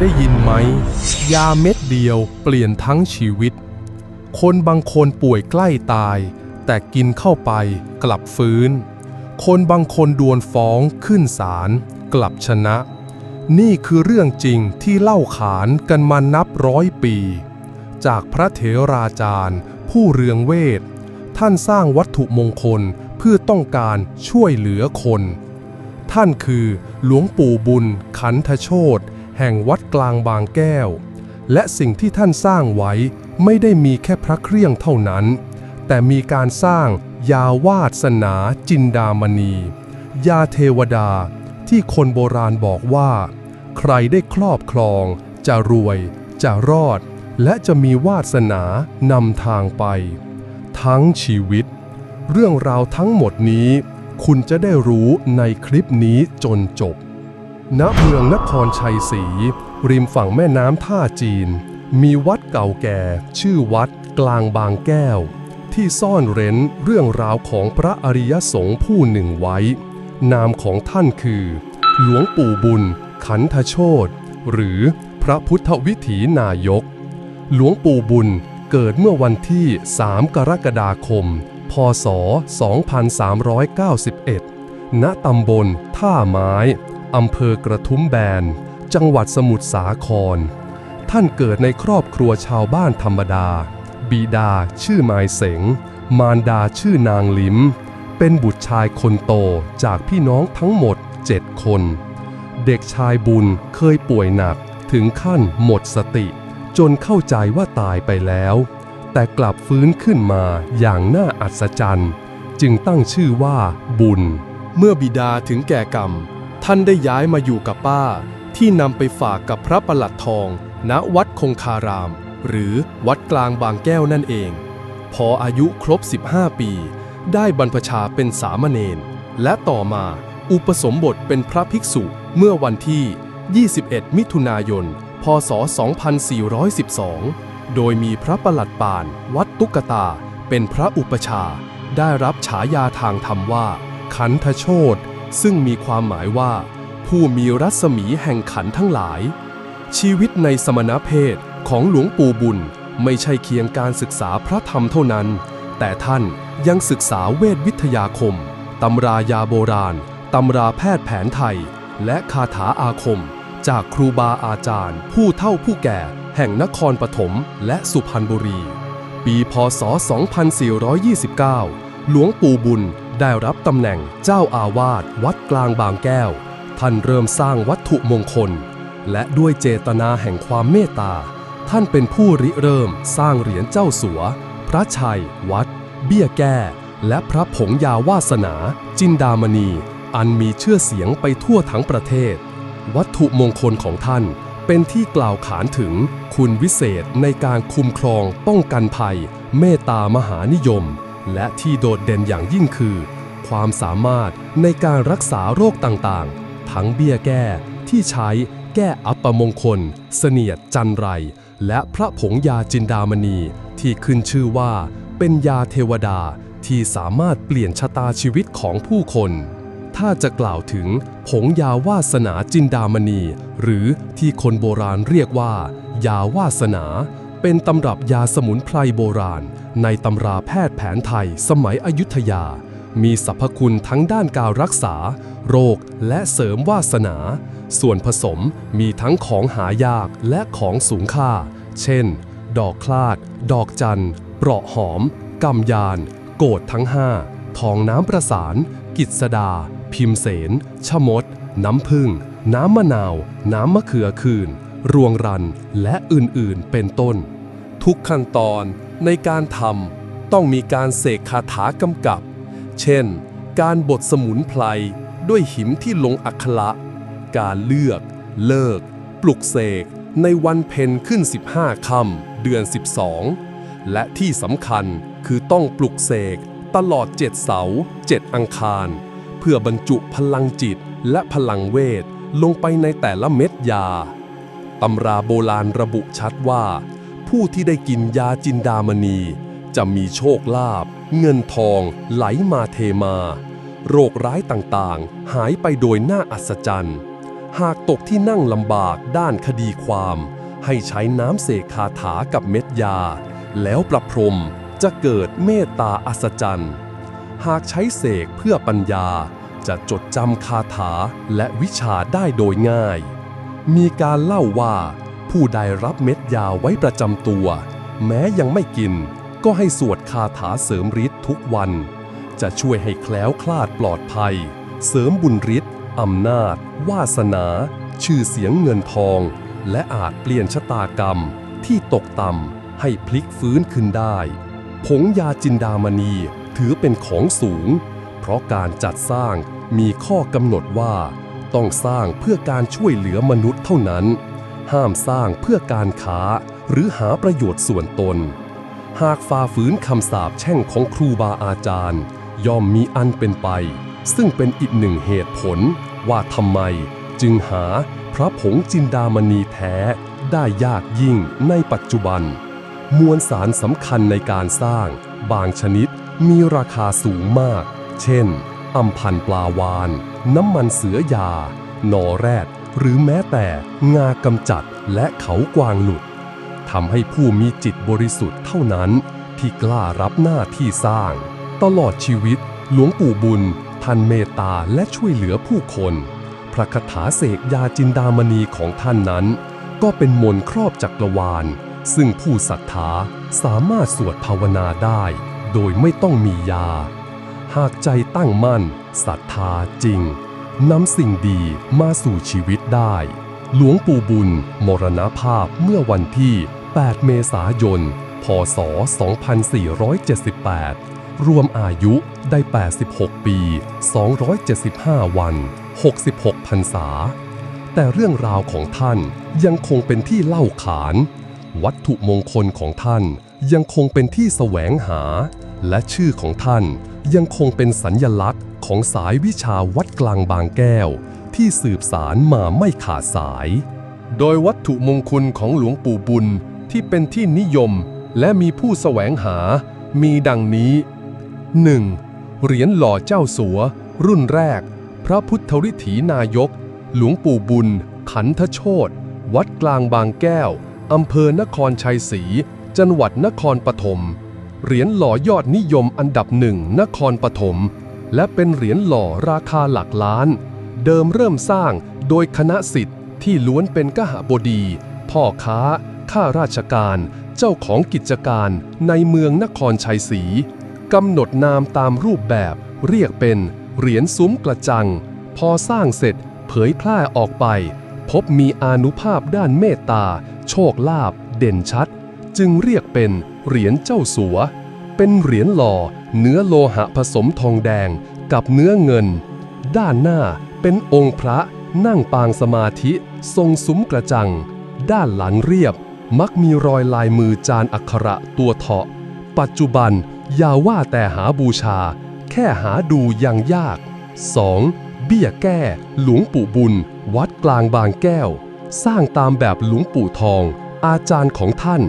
ได้ยินไหม ยาเม็ดเดียวเปลี่ยนทั้งชีวิต คนบางคนป่วยใกล้ตาย แต่กินเข้าไปกลับฟื้น คนบางคนดวลฟ้องขึ้นศาลกลับชนะ นี่คือเรื่องจริงที่เล่าขานกันมานับร้อยปี จากพระเถราจารย์ ผู้เรืองเวท ท่านสร้างวัตถุมงคลเพื่อต้องการช่วยเหลือคนท่านคือหลวงปู่บุญขันธโชต แห่งวัดกลางบางแก้ว และสิ่งที่ท่านสร้างไว้ไม่ได้มีแค่พระเครื่องเท่านั้น แต่มีการสร้างยาวาสนาจินดามณี ยาเทวดาที่คนโบราณบอกว่า ใครได้ครอบครอง จะรวย จะรอด และจะมีวาสนานำทางไป ทั้งชีวิต เรื่องราวทั้งหมดนี้ คุณจะได้รู้ในคลิปนี้จนจบ ณเมืองนครชัยศรีริมฝั่งแม่น้ำท่าจีน มีวัดเก่าแก่ ชื่อวัดกลางบางแก้ว ที่ซ่อนเร้นเรื่องราวของพระอริยสงฆ์ผู้หนึ่งไว้ นามของท่านคือ หลวงปู่บุญ ขันธโชตหรือพระพุทธวิถีนายก หลวงปู่บุญเกิดเมื่อวันที่ 3 กรกฎาคม พศ 2391 ณตำบลท่าไม้ อำเภอกระทุ่มแบน จังหวัดสมุทรสาคร ท่านเกิดในครอบครัวชาวบ้านธรรมดา บิดาชื่อหมายเสง มารดาชื่อนางลิมเป็นบุตรชายคนโตจากพี่น้องทั้งหมด 7 คน เด็กชายบุญเคยป่วยหนักถึงขั้นหมดสติ จนเข้าใจว่าตายไปแล้ว แต่กลับฟื้นขึ้นมาอย่างน่าอัศจรรย์ จึงตั้งชื่อว่าบุญเมื่อบิดาถึงแก่กรรม ท่านได้ย้ายมาอยู่กับป้า ที่นำไปฝากกับพระประหลัดทอง ณวัดคงคาราม หรือวัดกลางบางแก้วนั่นเอง พออายุครบ 15 ปี ได้บรรพชาเป็นสามเณรและต่อมาอุปสมบทเป็นพระภิกษุเมื่อวันที่ 21 มิถุนายน พศ 2412 โดยมีพระประหลัดปาน วัดตุกตา เป็นพระอุปชา ได้รับฉายาทางธรรมว่า ขันธโชต ซึ่งมีความหมายว่า ผู้มีรัศมีแห่งขันทั้งหลาย ชีวิตในสมณเพศของหลวงปู่บุญไม่ใช่เคียงการศึกษาพระธรรมเท่านั้น แต่ท่านยังศึกษาเวทวิทยาคม ตำรายาโบราณ ตำราแพทย์แผนไทย และคาถาอาคม จากครูบาอาจารย์ ผู้เฒ่าผู้แก่ แห่งนครปฐมและสุพรรณบุรี ปีพศ 2429 หลวงปู่บุญ ได้รับตำแหน่งเจ้าอาวาสวัดกลางบางแก้ว ท่านเริ่มสร้างวัตถุมงคล และด้วยเจตนาแห่งความเมตตา ท่านเป็นผู้ริเริ่มสร้างเหรียญเจ้าสัว พระชัย วัด เบี้ยแก้ และพระผงยาวาสนา จินดามณี อันมีชื่อเสียงไปทั่วทั้งประเทศ วัตถุมงคลของท่านเป็นที่กล่าวขานถึงคุณวิเศษในการคุ้มครองป้องกันภัย เมตตามหานิยม และที่โดดเด่นอย่างยิ่งคือ ความสามารถในการรักษาโรคต่างๆ ทั้งเบี้ยแก้ที่ใช้แก้อัปมงคล เสนียดจันไร และพระผงยาจินดามณี ที่ขึ้นชื่อว่า เป็นยาเทวดาที่สามารถเปลี่ยนชะตาชีวิตของผู้คน ถ้าจะกล่าวถึงผงยาวาสนาจินดามณี หรือที่คนโบราณเรียกว่า ยาวาสนา เป็นตำรับยาสมุนไพรโบราณ ในตำราแพทย์แผนไทยสมัยอยุธยา มีสรรพคุณทั้งด้านการรักษา โรคและเสริมวาสนา ส่วนผสมมีทั้งของหายากและของสูงค่า เช่น ดอกคลาด ดอกจันเปราะหอมกำยาน โกดทั้งห้าทองน้ำประสาน กิจสดา พิมเสนชะมด น้ำผึ้ง น้ำมะนาว น้ำมะเขือคืน รวงรัน และอื่น ๆ เป็นต้น ทุกขั้นตอนในการทำต้องมีการเสกคาถากำกับ เช่น การบดสมุนไพรด้วยหิมที่ลงอักขระ การเลือก เลิก ปลุกเสกในวันเพ็ญขึ้น 15ค่ำเดือน 12 และที่สำคัญคือต้องปลุกเสกตลอด 7 เสาร์7อังคาร เพื่อบรรจุพลังจิตและพลังเวทลงไปในแต่ละเม็ดยา ตำราโบราณระบุชัดว่า ผู้ที่ได้กินยาจินดามณี จะมีโชคลาภเงินทองไหลมาเทมา โรคร้ายต่างๆ หายไปโดยน่าอัศจรรย์ หากตกที่นั่งลำบากด้านคดีความ ให้ใช้น้ำเสกคาถากับเม็ดยา แล้วประพรมจะเกิดเมตตาอัศจรรย์ หากใช้เสกเพื่อปัญญาจะจดจำคาถาและวิชาได้โดยง่าย มีการเล่าว่า ผู้ใดรับเม็ดยาไว้ประจำตัว แม้ยังไม่กิน ก็ให้สวดคาถาเสริมฤทธิ์ทุกวัน จะช่วยให้แคล้วคลาดปลอดภัย เสริมบุญฤทธิ์อำนาจ วาสนา ชื่อเสียงเงินทอง และอาจเปลี่ยนชะตากรรม ที่ตกต่ำให้พลิกฟื้นขึ้นได้ ผงยาจินดามณีถือเป็นของสูง เพราะการจัดสร้างมีข้อกำหนดว่า ต้องสร้างเพื่อการช่วยเหลือมนุษย์เท่านั้น ห้ามสร้างเพื่อการค้าหรือหาประโยชน์ส่วนตน หากฝ่าฝืนคำสาปแช่งของครูบาอาจารย์ ย่อมมีอันเป็นไป ซึ่งเป็นอีกหนึ่งเหตุผล ว่าทำไมจึงหาพระผงจินดามณีแท้ได้ยากยิ่งในปัจจุบัน มวลสารสำคัญในการสร้าง บางชนิดมีราคาสูงมาก เช่นอำพันปลาวาน น้ำมันเสือยาหนอแรด หรือแม้แต่งากำจัดและเขากวางหลุดทำให้ผู้มีจิตบริสุทธิ์เท่านั้น ที่กล้ารับหน้าที่สร้าง ตลอดชีวิต หลวงปู่บุญท่านเมตตาและช่วยเหลือผู้คน พระคาถาเสกยาจินดามณีของท่านนั้น ก็เป็นมนต์ครอบจักรวาล ซึ่งผู้ศรัทธาสามารถสวดภาวนาได้ โดยไม่ต้องมียา หากใจตั้งมั่นศรัทธาจริง นำสิ่งดีมาสู่ชีวิตได้ หลวงปู่บุญ มรณภาพเมื่อวันที่ 8 เมษายน พศ 2478 รวมอายุได้ 86 ปี 275 วัน 66 พรรษา แต่เรื่องราวของท่านยังคงเป็นที่เล่าขาน วัตถุมงคลของท่านยังคงเป็นที่แสวงหา และชื่อของท่าน ยังคงเป็นสัญญลักษณ์ของสายวิชาวัดกลางบางแก้ว ที่สืบสารมาไม่ขาดสาย โดยวัตถุมงคลของหลวงปู่บุญที่เป็นที่นิยมและมีผู้แสวงหา มีดังนี้ 1. เหรียญหล่อเจ้าสัว รุ่นแรก พระพุทธฤทธีนายก หลวงปู่บุญ ขันทโชตวัดกลางบางแก้วอำเภอนครชัยศรี จังหวัดนครปฐม เหรียญหล่อยอดนิยมอันดับหนึ่งนครปฐมและเป็นเหรียญหล่อราคาหลักล้าน เดิมเริ่มสร้างโดยคณะสิทธิ์ที่ล้วนเป็นกหบดี พ่อค้า ข้าราชการ เจ้าของกิจการในเมืองนครชัยศรีกำหนดนามตามรูปแบบเรียกเป็นเหรียญซุ้มกระจัง พอสร้างเสร็จเผยแพร่ออกไป พบมีอานุภาพด้านเมตตา โชคลาภเด่นชัด จึงเรียกเป็น เหรียญเจ้าสัว เป็นเหรียญหล่อ เนื้อโลหะผสมทองแดงกับเนื้อเงิน ด้านหน้าเป็นองค์พระนั่งปางสมาธิทรงซุ้มกระจัง ด้านหลังเรียบ มักมีรอยลายมือจานอักขระตัวเถาะ ปัจจุบันอย่าว่าแต่หาบูชา แค่หาดูยังยาก 2. เบี้ยแก้ หลวงปู่บุญ วัดกลางบางแก้ว สร้างตามแบบหลวงปู่ทอง อาจารย์ของท่าน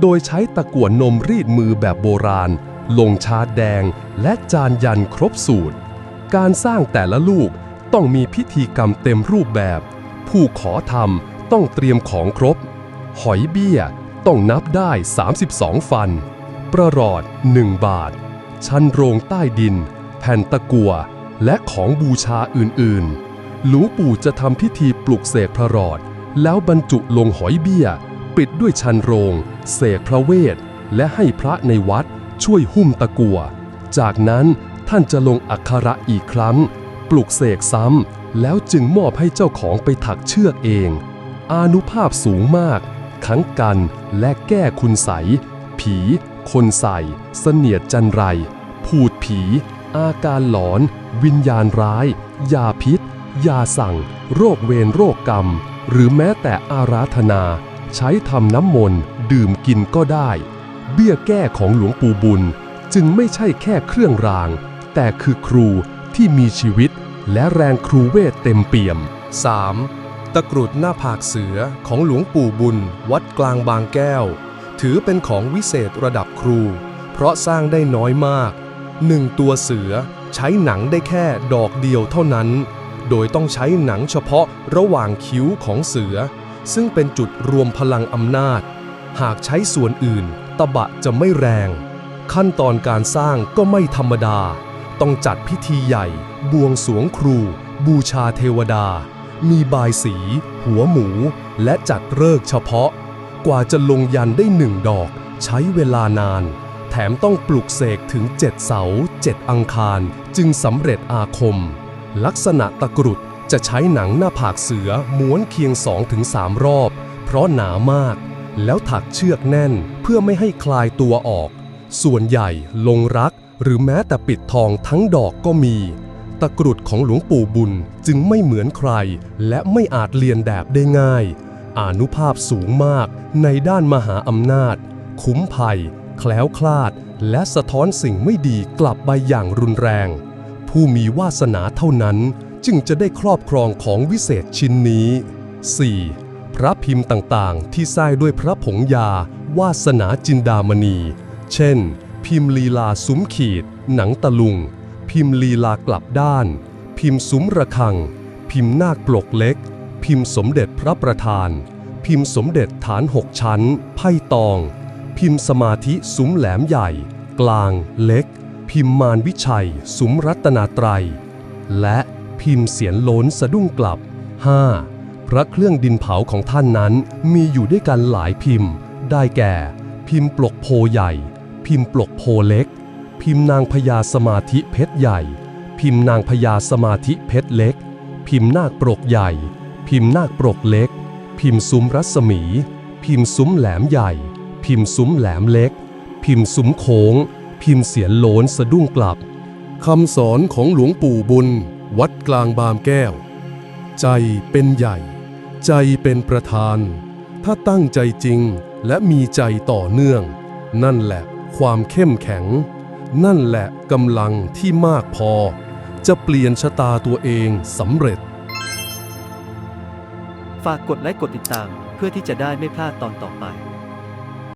โดยใช้ตะกั่วนมรีดมือแบบโบราณ ลงชาแดงและจานยันครบสูตร การสร้างแต่ละลูกต้องมีพิธีกรรมเต็มรูปแบบ ผู้ขอทำต้องเตรียมของครบ หอยเบี้ยต้องนับได้ 32 ฟัน ประหลอด 1 บาท ชั้นโรงใต้ดิน แผ่นตะกัวและของบูชาอื่นๆ หลวงปู่จะทำพิธีปลุกเสกพระรอด แล้วบรรจุลงหอยเบี้ย ปิดด้วยชันโรง เสกพระเวท และให้พระในวัดช่วยหุ้มตะกัว จากนั้นท่านจะลงอักขระอีกครั้ง ปลุกเสกซ้ำ แล้วจึงมอบให้เจ้าของไปถักเชือกเอง อานุภาพสูงมากขังกันและแก้คุณใส ผี คนใส่เสนียดจันไรพูดผี อาการหลอน วิญญาณร้าย ยาพิษ ยาสั่ง โรคเวรโรคกรรม หรือแม้แต่อาราธนา ใช้ทำน้ำมนต์ดื่มกินก็ได้ เบี้ยแก้ของหลวงปู่บุญ จึงไม่ใช่แค่เครื่องราง แต่คือครูที่มีชีวิตและแรงครูเวทเต็มเปี่ยม 3. ตะกรุดหน้าผากเสือของหลวงปู่บุญ วัดกลางบางแก้ว ถือเป็นของวิเศษระดับครู เพราะสร้างได้น้อยมากหนึ่งตัวเสือใช้หนังได้แค่ดอกเดียวเท่านั้น โดยต้องใช้หนังเฉพาะระหว่างคิ้วของเสือ ซึ่งเป็นจุดรวมพลังอำนาจ หากใช้ส่วนอื่น ตะบะจะไม่แรง ขั้นตอนการสร้างก็ไม่ธรรมดา ต้องจัดพิธีใหญ่ บวงสรวงครู บูชาเทวดา มีบายสี หัวหมู และจัดเลิกเฉพาะ กว่าจะลงยันได้หนึ่งดอก ใช้เวลานาน แถมต้องปลุกเสกถึงเจ็ดเสาเจ็ดอังคาร จึงสำเร็จอาคม ลักษณะตะกรุด จะใช้หนังหน้าผากเสือม้วนเคียง 2-3 รอบ เพราะหนามาก แล้วถักเชือกแน่นเพื่อไม่ให้คลายตัวออก ส่วนใหญ่ลงรักหรือแม้แต่ปิดทองทั้งดอกก็มี ตะกรุดของหลวงปู่บุญจึงไม่เหมือนใคร และไม่อาจเลียนแบบได้ง่าย อานุภาพสูงมากในด้านมหาอำนาจ คุ้มภัย แคล้วคลาด และสะท้อนสิ่งไม่ดีกลับไปอย่างรุนแรง ผู้มีวาสนาเท่านั้น จึงจะได้ครอบครองของวิเศษชิ้นนี้ 4. พระพิมพ์ต่างๆ ที่สร้างด้วยพระผงยา วาสนาจินดามณี เช่น พิมพ์ลีลาซุ้มขีด หนังตะลุง พิมพ์ลีลากลับด้าน พิมพ์ซุ้มระฆัง พิมพ์นาคปลกเล็ก พิมพ์สมเด็จพระประธาน พิมพ์สมเด็จฐานหกชั้น ไพ่ตอง พิมพ์สมาธิซุ้มแหลมใหญ่ กลางเล็ก พิมพ์มารวิชัยซุ้มรัตนาไตร และ พิมพ์เสียนโล้นสะดุ้งกลับ 5. พระเครื่องดินเผาของท่านนั้นมีอยู่ด้วยกันหลายพิมพ์ ได้แก่ พิมพ์ปลกโพใหญ่ พิมพ์ปลกโพเล็ก พิมพ์นางพญาสมาธิเพชรใหญ่ พิมพ์นางพญาสมาธิเพชรเล็ก พิมพ์นาคปรกใหญ่ พิมพ์นาคปรกเล็ก พิมพ์ซุ้มรัศมี พิมพ์ซุ้มแหลมใหญ่ พิมพ์ซุ้มแหลมเล็ก พิมพ์ซุ้มโค้ง พิมพ์เสียนโลนสะดุ้งกลับคำสอนของหลวงปู่บุญ วัดกลางบามแก้ว ใจเป็นใหญ่ ใจเป็นประธาน ถ้าตั้งใจจริงและมีใจต่อเนื่อง นั่นแหละความเข้มแข็ง นั่นแหละกำลังที่มากพอ จะเปลี่ยนชะตาตัวเองสำเร็จ ฝากกดไลค์กดติดตามเพื่อที่จะได้ไม่พลาดตอนต่อไป